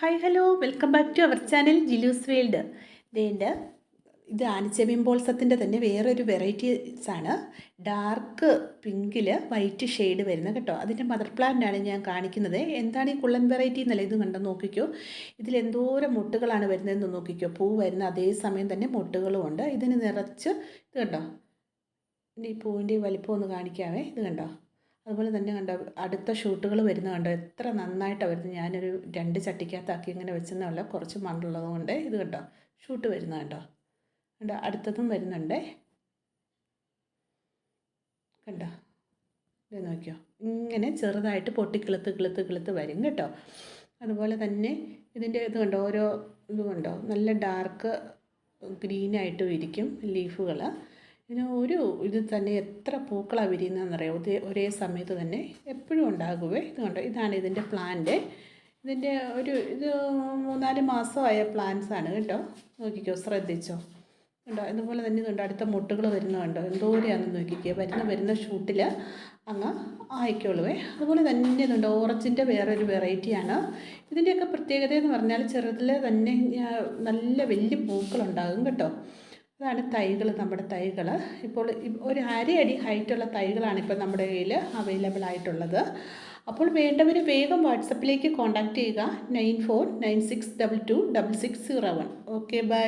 Hi hello welcome back to our channel Jilu's world ഇതേന്റെ ഇത് ആനിച്ചെമീൻ ബോൾസത്തിന്റെ തന്നെ വേറൊരു വെറൈറ്റീസ് ആണ്. ഡാർക്ക് പിങ്കിൽ വൈറ്റ് ഷെയ്ഡ് വരുന്നത് കേട്ടോ. അതിന്റെ മദർ പ്ലാന്റാണ് ഞാൻ കാണിക്കുന്നത്. എന്താണ് ഈ കുള്ളൻ വെറൈറ്റി എന്നല്ല? ഇത് കണ്ടെന്ന് നോക്കിക്കോ. ഇതിൽ എന്തോരം മുട്ടുകളാണ് വരുന്നതെന്ന് നോക്കിക്കോ. പൂ വരുന്ന അതേ സമയം തന്നെ മുട്ടുകളും ഉണ്ട്. ഇതിന് നിറച്ച് ഇത് കണ്ടോ? ഈ പൂവിന്റെ വലിപ്പം ഒന്ന് കാണിക്കാമേ ഇത് കണ്ടോ? അതുപോലെ തന്നെ കണ്ടോ അടുത്ത ഷൂട്ടുകൾ വരുന്നത് കണ്ടോ? എത്ര നന്നായിട്ടാണ് വരുന്നത്. ഞാനൊരു രണ്ട് ചട്ടിക്കകത്താക്കി ഇങ്ങനെ വെച്ചെന്നല്ല കുറച്ച് മണ്ണുള്ളത് കൊണ്ട് ഇത് കണ്ടോ ഷൂട്ട് വരുന്നത് കണ്ടോ? കണ്ടോ അടുത്തതും വരുന്നുണ്ടേ. കണ്ടോ ഇത് നോക്കിയോ? ഇങ്ങനെ ചെറുതായിട്ട് പൊട്ടി കിളുത്ത് കിളുത്ത് കിളുത്ത് വരും കേട്ടോ. അതുപോലെ തന്നെ ഇതിന്റെ ഇത് കണ്ടോ ഓരോ ഇത് കണ്ടോ? നല്ല ഡാർക്ക് ഗ്രീനായിട്ടും ഇരിക്കും ലീഫുകൾ ഇതിന് ഒരു ഇത് തന്നെ എത്ര പൂക്കളാണ് വിരിയുന്നതെന്നറിയാം? ഒരേ ഒരേ സമയത്ത് തന്നെ എപ്പോഴും ഉണ്ടാകുവേ. ഇത് കണ്ടോ ഇതാണ് ഇതിന്റെ പ്ലാന്റ്. ഇതിന്റെ ഒരു ഇത് മൂന്നാൽ മാസമായ പ്ലാന്റ്സ് ആണ് കേട്ടോ. നോക്കിക്കോ ശ്രദ്ധിച്ചോ. കണ്ടോ? ഇതുപോലെ തന്നെ ഇതുണ്ട്. അടുത്ത മുട്ടുകൾ വരുന്നുണ്ടോ എന്തോരെയാണെന്ന് നോക്കിക്കുക വരുന്ന വരുന്ന ഷൂട്ടിൽ അങ്ങ് ആയിക്കോളുവേ. അതുപോലെ തന്നെ ഇതുണ്ട്. ഓറഞ്ചിന്റെ വേറൊരു വെറൈറ്റിയാണ്. ഇതിന്റെയൊക്കെ പ്രത്യേകത എന്ന് പറഞ്ഞാൽ ചെറുതിൽ തന്നെ നല്ല വലിയ പൂക്കളുണ്ടാകും കേട്ടോ. അതാണ് തൈകൾ നമ്മുടെ തൈകൾ ഇപ്പോൾ ഒരു അരയടി ഹൈറ്റുള്ള തൈകളാണ് ഇപ്പോൾ നമ്മുടെ കയ്യിൽ അവൈലബിൾ ആയിട്ടുള്ളത്. അപ്പോൾ വേണ്ടവർ വേഗം വാട്സപ്പിലേക്ക് കോൺടാക്റ്റ് ചെയ്യുക. Nine four nine six double two double six zero one. Okay bye